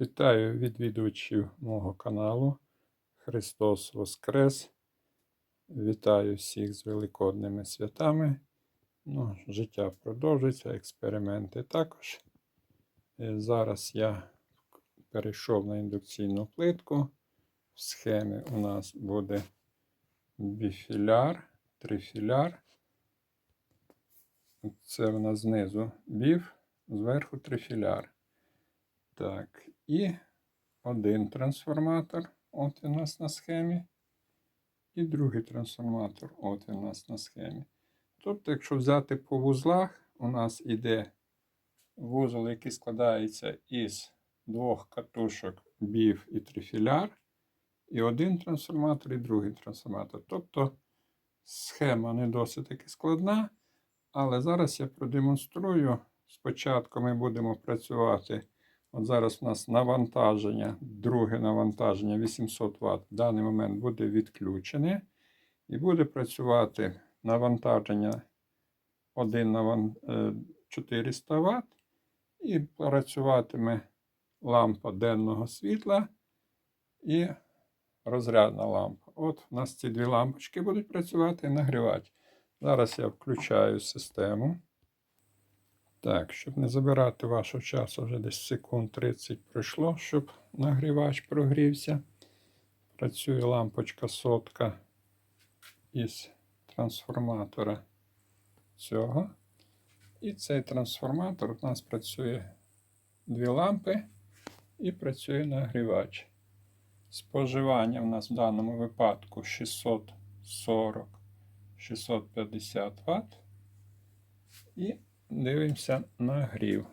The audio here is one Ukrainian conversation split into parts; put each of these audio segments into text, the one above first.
Вітаю відвідувачів мого каналу. Христос Воскрес. Вітаю всіх з великодними святами. Ну, життя продовжується, експерименти також. Е, Зараз я перейшов на індукційну плитку. В схемі у нас буде біфіляр, трифіляр. Це у нас знизу біф, зверху трифіляр. Так, і один трансформатор, от у нас на схемі. І другий трансформатор, от у нас на схемі. Тобто, якщо взяти по вузлах, у нас іде вузол, який складається із двох катушок бів і трифіляр, і один трансформатор, і другий трансформатор. Тобто схема не досить таки складна, але зараз я продемонструю. Спочатку ми будемо працювати. От зараз у нас навантаження, друге навантаження 800 Вт в даний момент буде відключене. І буде працювати навантаження 1 на 400 Вт. І працюватиме лампа денного світла і розрядна лампа. От у нас ці дві лампочки будуть працювати і нагрівати. Зараз я включаю систему. Так, щоб не забирати вашого часу, вже десь секунд 30 пройшло, щоб нагрівач прогрівся. Працює лампочка сотка із трансформатора цього. І цей трансформатор у нас працює дві лампи і працює нагрівач. Споживання у нас в даному випадку 640-650 Вт. І Дивимося на грів.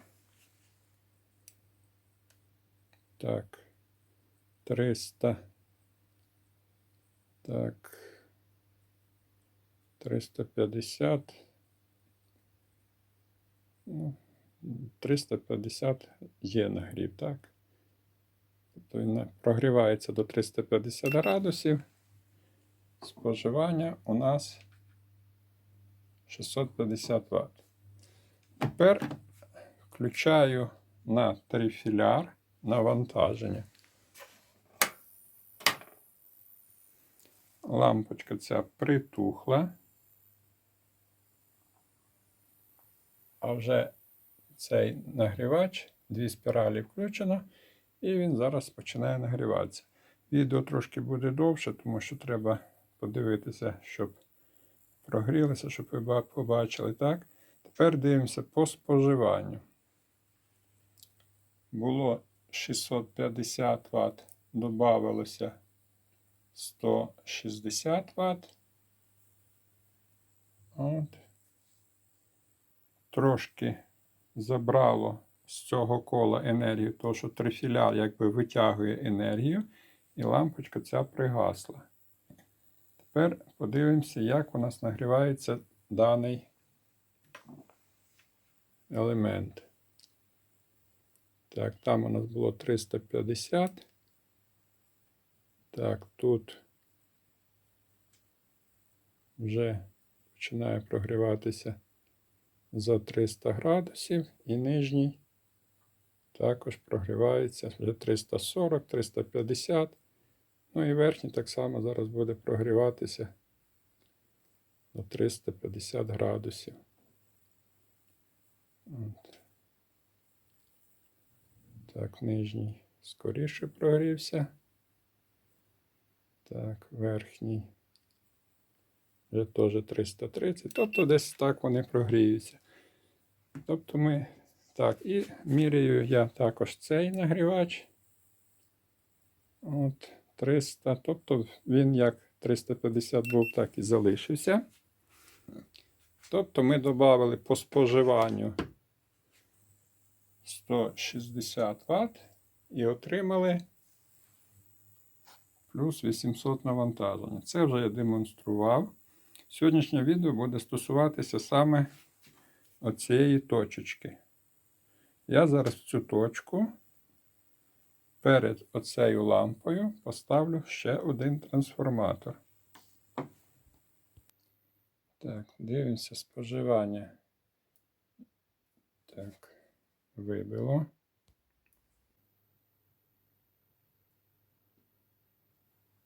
Так. 300. Так. 350. Ну, 350 є нагрів, так? Тобто він прогрівається до 350 градусів. Споживання у нас 650 Вт. Тепер включаю на трифіляр навантаження. Лампочка ця притухла. А вже цей нагрівач, дві спіралі включено, і він зараз починає нагріватися. Відео трошки буде довше, тому що треба подивитися, щоб прогрілося, щоб ви побачили так. Тепер дивимося по споживанню. Було 650 Вт, додавалося 160 Вт. От. Трошки забрало з цього кола енергію, тому що трифіляр якби витягує енергію, і лампочка ця пригасла. Тепер подивимося, як у нас нагрівається даний елемент. Так, там у нас було 350. Так, тут вже починає прогріватися за 300 градусів і нижній також прогрівається вже 340, 350. Ну і верхній так само зараз буде прогріватися до 350 градусів. От. Так, нижній скоріше прогрівся. Так, верхній. Вже теж 330. Тобто десь так вони прогріються. Тобто ми. Так, і міряю я також цей нагрівач. От, 300. Тобто він як 350 був, так і залишився. Тобто ми додали по споживанню 160 Вт і отримали плюс 800 навантаження. Це вже я демонстрував. Сьогоднішнє відео буде стосуватися саме оцієї точечки. Я зараз цю точку перед оцею лампою поставлю ще один трансформатор. Так, дивимося споживання. Так вибило.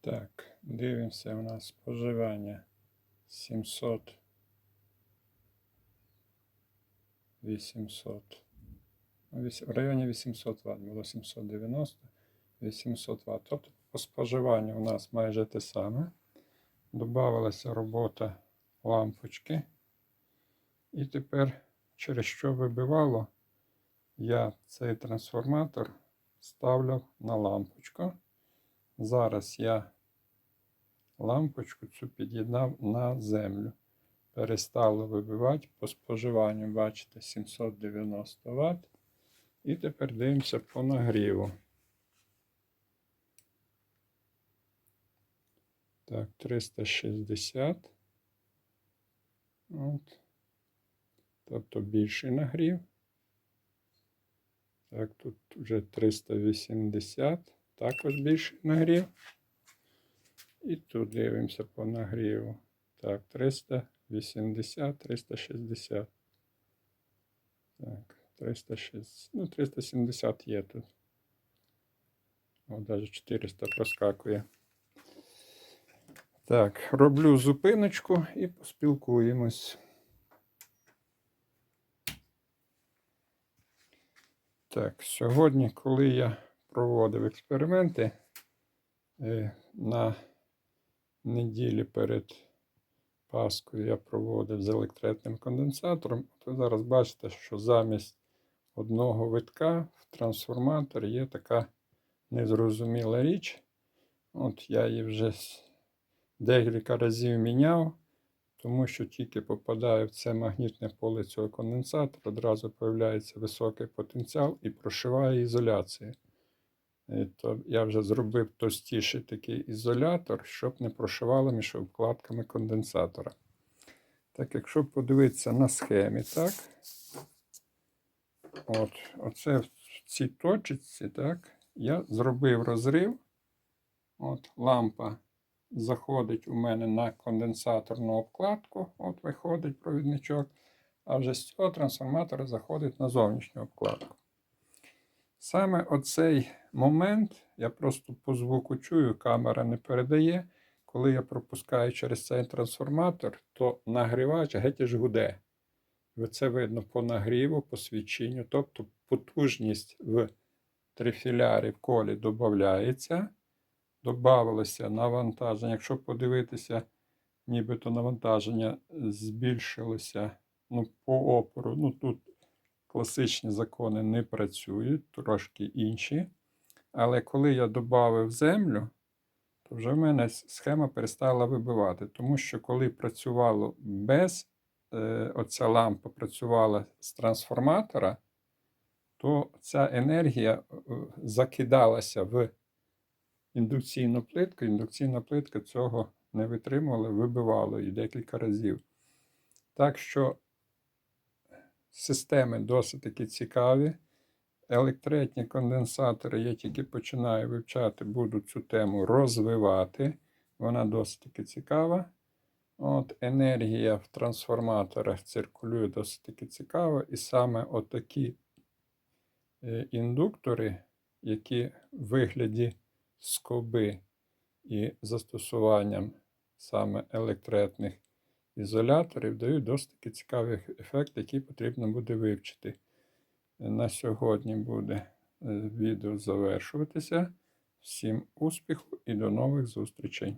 Так, дивимося у нас споживання 700. 800. Ну, в районі 800 Вт було 790, 800 Вт. Тобто по споживанню у нас майже те саме. Добавилася робота лампочки. І тепер через що вибивало? Я цей трансформатор ставлю на лампочку. Зараз я лампочку цю під'єднав на землю. Перестало вибивати по споживанню, бачите, 790 Вт. І тепер дивимося по нагріву. Так, 360. От. Тобто більший нагрів. Так, тут вже 380. Також більший нагрів. І тут дивимося по нагріву. Так, 380, 360. Так, 360. Ну, 370 є тут. О, навіть 400 проскакує. Так, роблю зупиночку і поспілкуємось. Так, сьогодні, коли я проводив експерименти е, на неділі перед Паскою я проводив з електретним конденсатором, то зараз бачите, що замість одного витка в трансформаторі є така незрозуміла річ. От я її вже декілька разів міняв, тому що тільки попадає в це магнітне поле цього конденсатора, одразу з'являється високий потенціал і прошиває ізоляцію. І то я вже зробив товстіший такий ізолятор, щоб не прошивало між вкладками конденсатора. Так, якщо подивитися на схемі, так. От, оце в цій точці, так, я зробив розрив. От, лампа заходить у мене на конденсаторну обкладку, от виходить провідничок, а вже з цього трансформатора заходить на зовнішню обкладку. Саме оцей момент, я просто по звуку чую, камера не передає. Коли я пропускаю через цей трансформатор, то нагрівач геть аж гуде. Це видно по нагріву, по свідченню. Тобто потужність в трифілярі в колі додається. Добавилося навантаження. Якщо подивитися, нібито навантаження збільшилося ну, по опору. Ну, тут класичні закони не працюють, трошки інші. Але коли я додав землю, то вже в мене схема перестала вибивати. Тому що коли працювало без е, оця лампа працювала з трансформатора, то ця енергія е, закидалася в індукційну плитку. Індукційна плитка цього не витримувала, вибивала її декілька разів. Так що системи досить таки цікаві. Електретні конденсатори я тільки починаю вивчати, буду цю тему розвивати. Вона досить таки цікава. От, енергія в трансформаторах циркулює досить таки цікаво. І саме отакі е, індуктори, які в вигляді скоби і застосуванням саме електретних ізоляторів дають досить таки цікавий ефект, який потрібно буде вивчити. На сьогодні буде е, відео завершуватися. Всім успіху і до нових зустрічей!